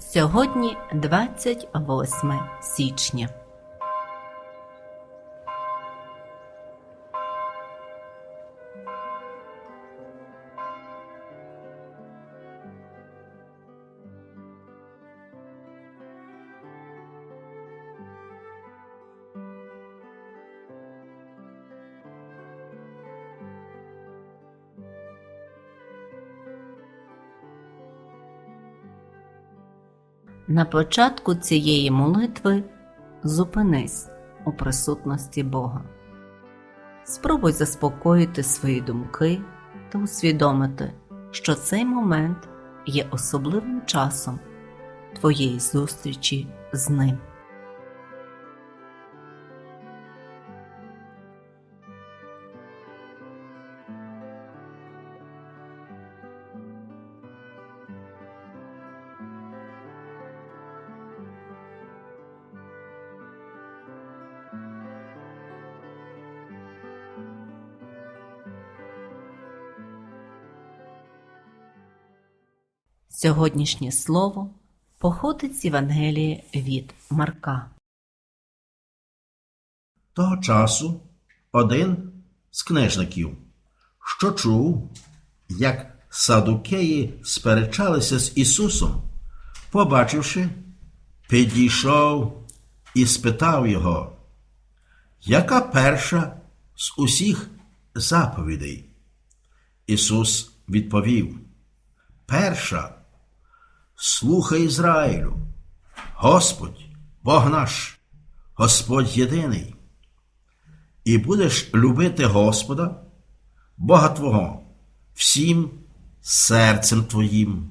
Сьогодні 28 січня. На початку цієї молитви зупинись у присутності Бога. Спробуй заспокоїти свої думки та усвідомити, що цей момент є особливим часом твоєї зустрічі з ним. Сьогоднішнє слово походить з Євангелії від Марка. Того часу один з книжників, що чув, як садукеї сперечалися з Ісусом, побачивши, підійшов і спитав його, яка перша з усіх заповідей? Ісус відповів, перша, слухай Ізраїлю, Господь, Бог наш, Господь єдиний і будеш любити Господа, Бога Твого, всім серцем Твоїм,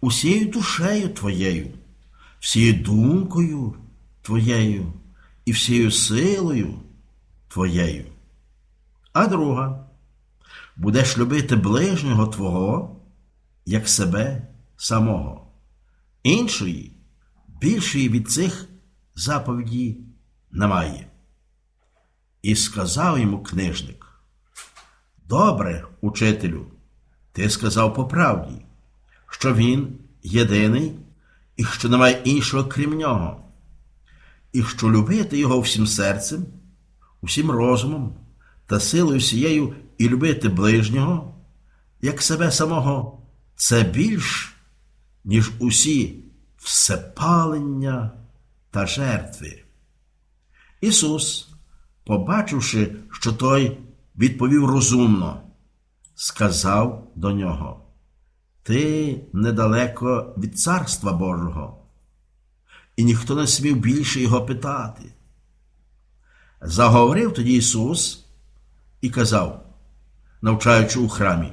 усією душею Твоєю, всією думкою Твоєю і всією силою Твоєю. А друга, будеш любити ближнього Твого, як себе самого. Іншої, більшої від цих заповіді немає. І сказав йому книжник: Добре, учителю, ти сказав по правді, що він єдиний і що немає іншого крім нього, і що любити його всім серцем, усім розумом та силою всією і любити ближнього, як себе самого, це більш, ніж усі всепалення та жертви. Ісус побачивши, що той відповів розумно, сказав до нього: Ти недалеко від Царства Божого, і ніхто не смів більше його питати. Заговорив тоді Ісус і казав, навчаючи у храмі,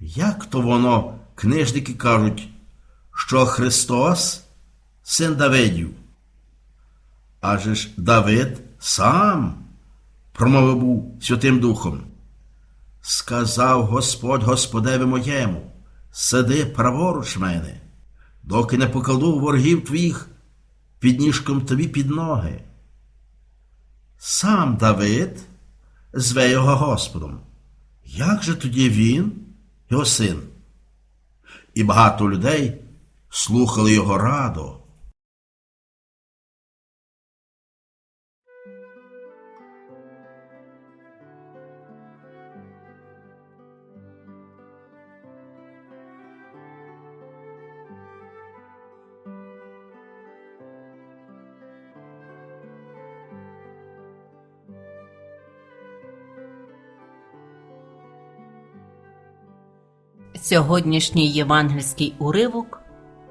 як то воно, книжники кажуть, що Христос син Давидів? Адже ж Давид сам промовив був Святим Духом. Сказав Господь Господеві моєму, сиди праворуч мене, доки не покладу ворогів твоїх під ніжком тобі під ноги. Сам Давид зве його Господом. Як же тоді він, його син? І багато людей слухали його радо. Сьогоднішній євангельський уривок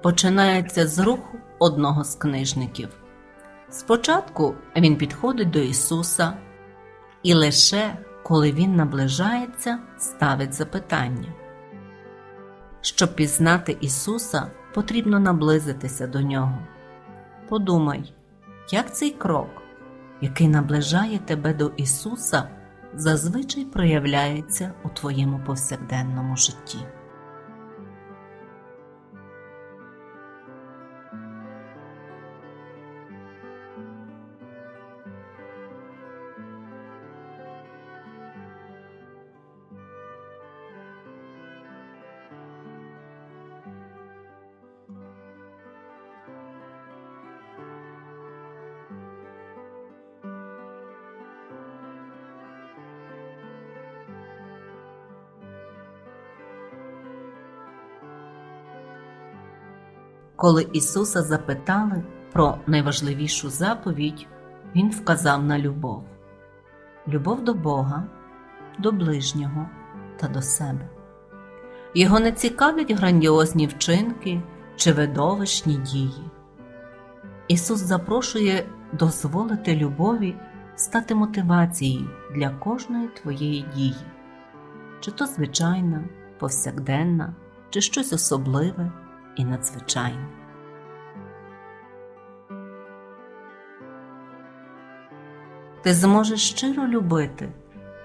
починається з руху одного з книжників. Спочатку він підходить до Ісуса, і лише коли Він наближається, ставить запитання. Щоб пізнати Ісуса, потрібно наблизитися до Нього. Подумай, як цей крок, який наближає тебе до Ісуса, зазвичай проявляється у твоєму повсякденному житті. Коли Ісуса запитали про найважливішу заповідь, Він вказав на любов любов до Бога, до ближнього та до себе. Його не цікавлять грандіозні вчинки чи видовищні дії. Ісус запрошує дозволити любові стати мотивацією для кожної твоєї дії, чи то звичайна, повсякденна, чи щось особливе і надзвичайне. Ти зможеш щиро любити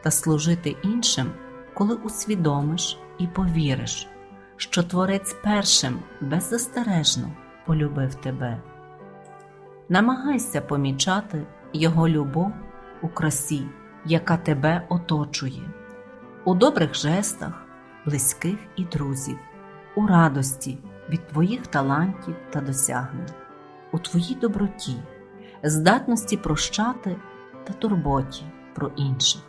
та служити іншим, коли усвідомиш і повіриш, що Творець першим беззастережно полюбив тебе. Намагайся помічати Його любов у красі, яка тебе оточує, у добрих жестах, близьких і друзів, у радості від твоїх талантів та досягнень, у твоїй доброті, здатності прощати та турботі про інших.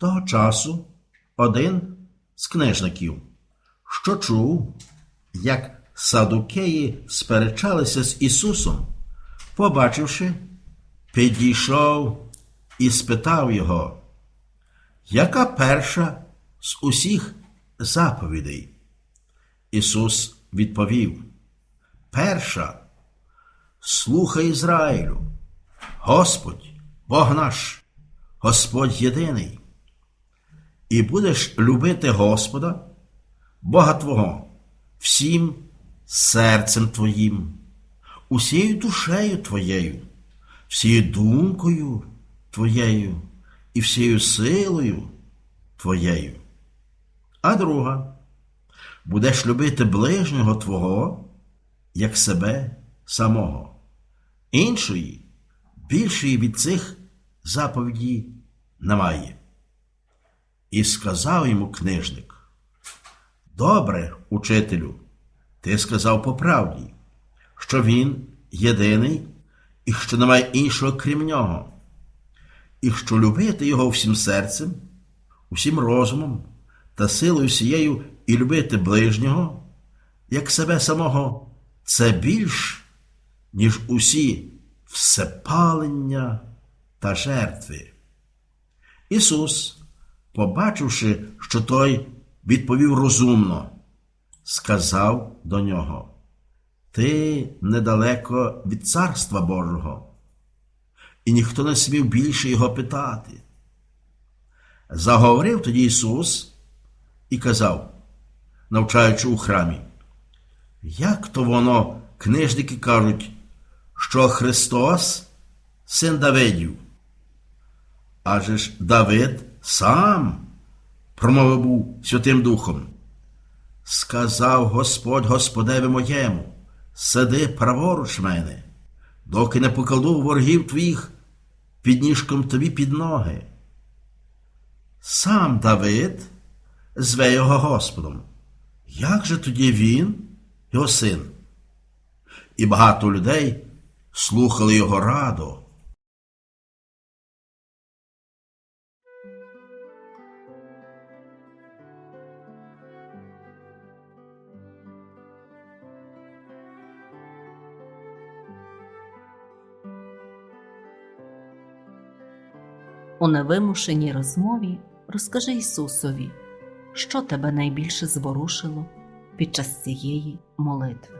Того часу один з книжників, що чув, як садукеї сперечалися з Ісусом, побачивши, підійшов і спитав його, яка перша з усіх заповідей? Ісус відповів: Перша, слухай Ізраїлю, Господь, Бог наш, Господь єдиний і будеш любити Господа, Бога Твого, всім серцем Твоїм, усією душею Твоєю, всією думкою Твоєю і всією силою Твоєю. А друга, будеш любити ближнього Твого, як себе самого. Іншої, більшої від цих заповідей немає. І сказав йому книжник: Добре, учителю, ти сказав по правді, що він єдиний і що немає іншого крім нього, і що любити його всім серцем, усім розумом та силою всією і любити ближнього, як себе самого, це більш, ніж усі всепалення та жертви. Ісус побачивши, що той відповів розумно, сказав до нього: Ти недалеко від Царства Божого, і ніхто не смів більше його питати. Заговорив тоді Ісус і казав, навчаючи у храмі, як то воно, книжники кажуть, що Христос син Давидів? Адже ж Давид сам промовив був Святим Духом. Сказав Господь Господеві моєму, сиди праворуч мене, доки не покладу ворогів твоїх під ніжком тобі під ноги. Сам Давид зве його Господом. Як же тоді він, його син? І багато людей слухали його радо. Невимушеній розмові розкажи Ісусові, що тебе найбільше зворушило під час цієї молитви.